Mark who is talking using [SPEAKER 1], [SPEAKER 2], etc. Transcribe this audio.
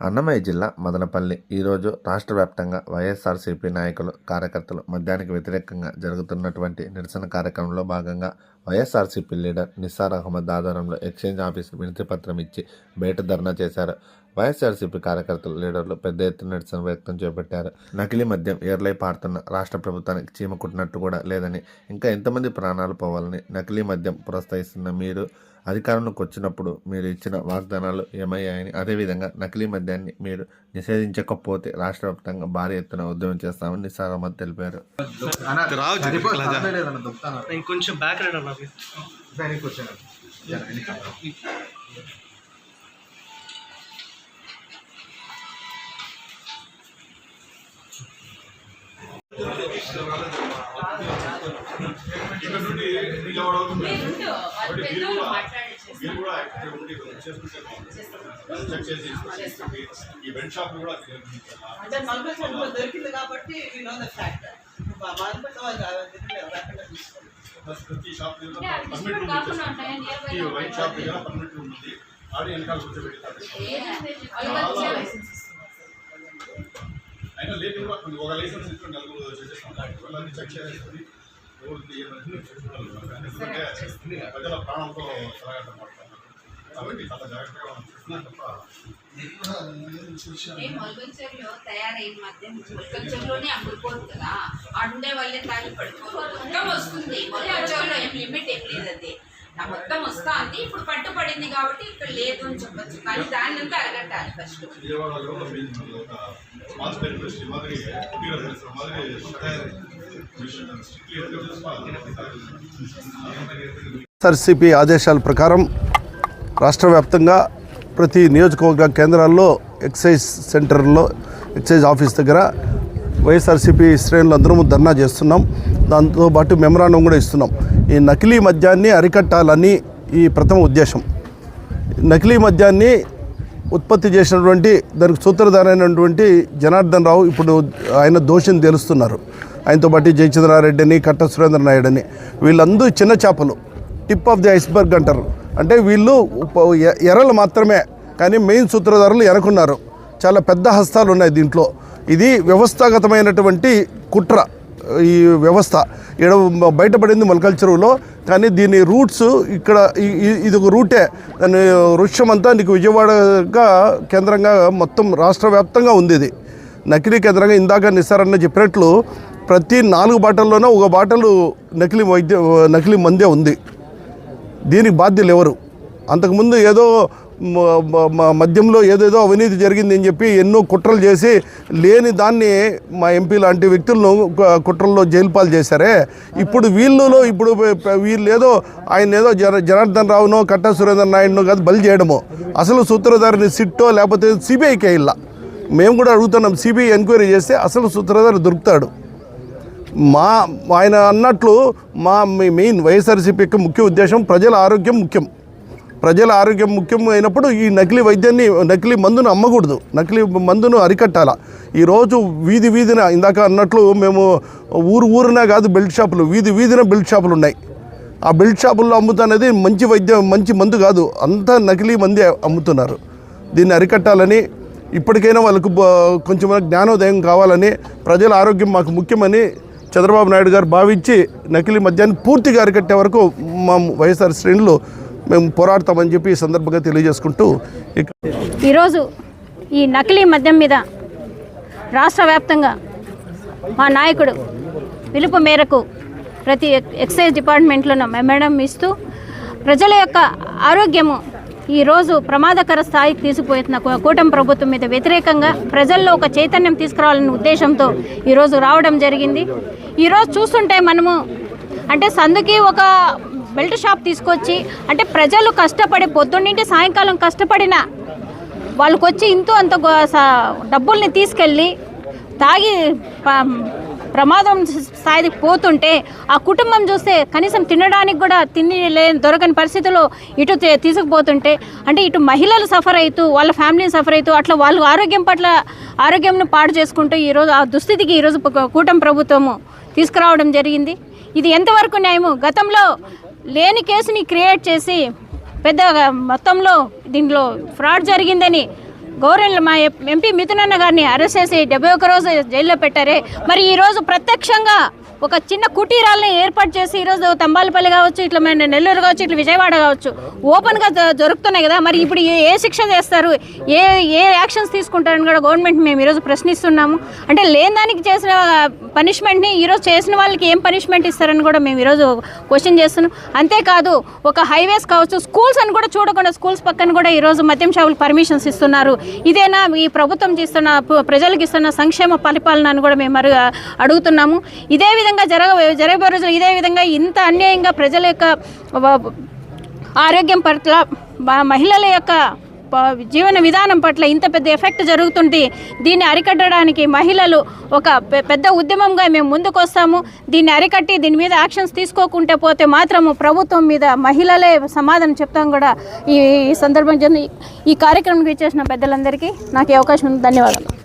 [SPEAKER 1] అన్నమయ్య జిల్లా మదనపల్లి. ఈరోజు రాష్ట్ర వ్యాప్తంగా వైఎస్ఆర్సీపీ నాయకులు కార్యకర్తలు మద్యానికి వ్యతిరేకంగా జరుగుతున్నటువంటి నిరసన కార్యక్రమంలో భాగంగా వైఎస్ఆర్సీపీ లీడర్ నిస్సార్ అహ్మద్ ఆధ్వర్యంలో ఎక్స్చేంజ్ ఆఫీస్ వినతి పత్రం ఇచ్చి బయట ధర్నా చేశారు. వైఎస్ఆర్సీపీ కార్యకర్తలు లీడర్లు పెద్ద ఎత్తున నిరసన వ్యక్తం చేపట్టారు. నకిలీ మద్యం ఏర్లై పారుతున్న రాష్ట్ర ప్రభుత్వానికి చీమ కుట్టినట్టు కూడా లేదని ఇంకా ఎంతమంది ప్రాణాలు పోవాలని నకిలీ మద్యం ప్రోత్సహిస్తున్న మీరు అధికారంలోకి వచ్చినప్పుడు మీరు ఇచ్చిన వాగ్దానాలు ఏమయ్యాయని అదేవిధంగా నకిలీ మద్యాన్ని మీరు నిషేధించకపోతే రాష్ట్ర వ్యాప్తంగా భారీ ఎత్తున ఉద్యమం చేస్తామని నిసార్ అహ్మద్ తెలిపారు.
[SPEAKER 2] బ్యాక్ రైడ్ అన్నా
[SPEAKER 3] దానికి వచ్చాను జర వెనక.
[SPEAKER 4] ఈవెంట్ షాప్ కూడా
[SPEAKER 5] అంటే నలభై సంవత్సరాలు దొరికింది కాబట్టి we know the fact. Market వాళ్ళు తీసుకోండి
[SPEAKER 4] ప్రతి షాప్ ఈ
[SPEAKER 6] లో
[SPEAKER 4] వైన్ షాప్ దగ్గర పర్మిట్ ఉంటుంది. ఆడి వెనకాల కూర్చోబెట్టారు అయినా లేదు ఒక లైసెన్స్ ఇచ్చి నలుగురు వాళ్ళని చెక్ చేసేస్తుంది ప్రజల ప్రాణంతో సలహా కాబట్టి చాలా జాగ్రత్తగా మనం చూస్తున్నా తప్ప
[SPEAKER 6] మొలకల్చర్లో తయారైన మధ్య అమ్ముడుపోదు కదా. ఆడుండే వాళ్ళే తాగి పడుకోరు. మొత్తం వస్తుంది. మొలకల్చర్లో ఏం లిమిట్ ఏం లేదు అది. నా మొత్తం వస్తా ఉంది ఇప్పుడు పట్టుపడింది కాబట్టి ఇక్కడ లేదు అని చెప్పొచ్చు. కానీ అంతా అరగట్టాలి ఫస్ట్
[SPEAKER 7] ఎస్ఆర్సిపి ఆదేశాల ప్రకారం రాష్ట్ర వ్యాప్తంగా ప్రతి నియోజకవర్గ కేంద్రాల్లో ఎక్సైజ్ సెంటర్లో ఎక్సైజ్ ఆఫీస్ దగ్గర వైఎస్ఆర్సీపీ శ్రేణులు అందరము ధర్నా చేస్తున్నాం. దాంతోపాటు మెమరాండం కూడా ఇస్తున్నాం. ఈ నకిలీ మద్యాన్ని అరికట్టాలని ఈ ప్రథమ ఉద్దేశం. నకిలీ మద్యాన్ని ఉత్పత్తి చేసినటువంటి దానికి సూత్రధారైనటువంటి జనార్దన్ రావు ఇప్పుడు ఆయన దోషిని తెలుస్తున్నారు. ఆయనతో పాటు జయచంద్రారెడ్డిని కట్ట సురేంద్ర నాయుడు అని వీళ్ళందరూ చిన్న చేపలు. టిప్ ఆఫ్ ది ఐస్బర్గ్ అంటారు. అంటే వీళ్ళు ఎర్రలు మాత్రమే కానీ మెయిన్ సూత్రధారులు ఎరకున్నారు. చాలా పెద్ద హస్తాలు ఉన్నాయి దీంట్లో. ఇది వ్యవస్థాగతమైనటువంటి కుట్ర ఈ వ్యవస్థ. ఇక్కడ బయటపడింది మొలకల్ చెరువులో కానీ దీని రూట్స్ ఇక్కడ ఇది ఒక రూటే. దాని వృక్షం అంతా నీకు విజయవాడగా కేంద్రంగా మొత్తం రాష్ట్ర వ్యాప్తంగా ఉంది ఇది. నకిలీ కేంద్రంగా ఇందాక నిస్సారన్న చెప్పినట్లు ప్రతి నాలుగు బాటల్లోనూ ఒక బాటలు నకిలీ వైద్య నకిలీ మందే ఉంది. దీనికి బాధ్యులు ఎవరు? అంతకుముందు ఏదో మద్యంలో ఏదేదో అవినీతి జరిగింది అని చెప్పి ఎన్నో కుట్రలు చేసి లేని దాన్ని మా ఎంపీ లాంటి వ్యక్తులను కుట్రల్లో జైలు పాలు చేశారే. ఇప్పుడు వీళ్ళలో ఇప్పుడు వీళ్ళు ఏదో ఆయన ఏదో జన జనార్దన్ రావునో కట్టా సురేంద్ర నాయుడునో కాదు బలి చేయడమో. అసలు సూత్రధారిని సిట్టో లేకపోతే సిబిఐకే ఇలా మేము కూడా అడుగుతున్నాం సిబిఐ ఎంక్వైరీ చేస్తే అసలు సూత్రధారి దొరుకుతాడు. మా ఆయన అన్నట్లు మా మె- మెయిన్ వైఎస్ఆర్సీపీ యొక్క ముఖ్య ఉద్దేశం ప్రజల ఆరోగ్యం ముఖ్యం. ప్రజల ఆరోగ్యం ముఖ్యం అయినప్పుడు ఈ నకిలీ వైద్యాన్ని నకిలీ మందును అమ్మకూడదు. నకిలీ మందును అరికట్టాల. ఈరోజు వీధి వీధిన ఇందాక అన్నట్లు మేము ఊరు ఊరినా కాదు బెల్ట్ షాపులు వీధి వీధిన బెల్ట్ షాపులు ఉన్నాయి. ఆ బెల్ట్ షాపుల్లో అమ్ముతున్నది మంచి వైద్యం మంచి మందు కాదు. అంతా నకిలీ మందే అమ్ముతున్నారు. దీన్ని అరికట్టాలని ఇప్పటికైనా వాళ్ళకు కొంచెం జ్ఞానోదయం కావాలని ప్రజల ఆరోగ్యం మాకు ముఖ్యమని చంద్రబాబు నాయుడు గారు భావించి నకిలీ మద్యాన్ని పూర్తిగా అరికట్టే వరకు మా వైఎస్ఆర్ శ్రేణులు మేము పోరాడతామని చెప్పి ఈ సందర్భంగా తెలియజేసుకుంటూ
[SPEAKER 8] ఈరోజు ఈ నకిలీ మద్యం మీద రాష్ట్ర వ్యాప్తంగా మా నాయకుడు పిలుపు మేరకు ప్రతి ఎక్- ఎక్సైజ్ డిపార్ట్మెంట్లను మెమడం ఇస్తూ ప్రజల యొక్క ఆరోగ్యము ఈరోజు ప్రమాదకర స్థాయికి తీసుకుపోతున్న కూటమి ప్రభుత్వం మీద వ్యతిరేకంగా ప్రజల్లో ఒక చైతన్యం తీసుకురావాలనే ఉద్దేశంతో ఈరోజు రావడం జరిగింది. ఈరోజు చూస్తుంటే మనము అంటే సందుకి ఒక బెల్ట్ షాప్ తీసుకొచ్చి అంటే ప్రజలు కష్టపడి పొద్దున్నింటి సాయంకాలం కష్టపడిన వాళ్ళకొచ్చి ఇంత ఇంతో అంత స- డబ్బుల్ని తీసుకెళ్ళి తాగి ప- ప్రమాదం స్థాయికి పోతుంటే ఆ కుటుంబం చూస్తే కనీసం తినడానికి కూడా తిని లేని దొరకని పరిస్థితిలో ఇటు తీసుకుపోతుంటే అంటే ఇటు మహిళలు సఫర్ అవుతూ వాళ్ళ ఫ్యామిలీ సఫర్ అవుతూ అట్లా వాళ్ళు ఆరోగ్యం పట్ల ఆరోగ్యంను పాడు చేసుకుంటూ ఈరోజు ఆ దుస్థితికి ఈరోజు కూటమి ప్రభుత్వము తీసుకురావడం జరిగింది. ఇది ఎంతవరకు న్యాయము? గతంలో లేని కేసుని క్రియేట్ చేసి పెద్ద మొత్తంలో దీంట్లో ఫ్రాడ్ జరిగిందని గౌరెన్ల మా ఎంపీ మిథునన్న గారిని అరెస్ట్ చేసి డెబ్బై ఒక్క రోజు జైల్లో పెట్టారే. మరి ఈరోజు ప్రత్యక్షంగా ఒక చిన్న కుటీరాలని ఏర్పాటు చేసి ఈరోజు తంబాలపల్లి కావచ్చు ఇట్లా మన నెల్లూరు కావచ్చు ఇట్లా విజయవాడ కావచ్చు ఓపెన్గా జ- జరుగుతున్నాయి కదా. మరి ఇప్పుడు ఏ ఏ శిక్ష చేస్తారు? ఏ ఏ యాక్షన్స్ తీసుకుంటారని కూడా గవర్నమెంట్ మేము ఈరోజు ప్రశ్నిస్తున్నాము. అంటే లేని దానికి చేసిన పనిష్మెంట్ని ఈరోజు చేసిన వాళ్ళకి ఏం పనిష్మెంట్ ఇస్తారని కూడా మేము ఈరోజు క్వశ్చన్ చేస్తున్నాం. అంతేకాదు ఒక హైవేస్ కావచ్చు స్కూల్స్ అని కూడా చూడకుండా స్కూల్స్ పక్కన కూడా ఈరోజు మద్యం షాపులు పర్మిషన్స్ ఇస్తున్నారు. ఇదేనా ఈ ప్రభుత్వం చేస్తున్న ప్రజలకు ఇస్తున్న సంక్షేమ పరిపాలన అని కూడా మేము అడుగుతున్నాము. ఇదే విధంగా జరగ జరగబోయే రోజులు ఇదే విధంగా ఇంత అన్యాయంగా ప్రజల యొక్క ఆరోగ్యం పట్ల మహిళల యొక్క జీవన విధానం పట్ల ఇంత పెద్ద ఎఫెక్ట్ జరుగుతుంది దీన్ని అరికట్టడానికి మహిళలు ఒక పెద్ద ఉద్యమంగా మేము ముందుకు వస్తాము దీన్ని అరికట్టి దీని మీద యాక్షన్స్ తీసుకోకుంటే పోతే మాత్రము ప్రభుత్వం మీద మహిళలే సమాధానం చెప్తాం కూడా ఈ సందర్భం ఈ కార్యక్రమం ఇచ్చేసిన పెద్దలందరికీ నాకు అవకాశం ఉంది. ధన్యవాదాలు.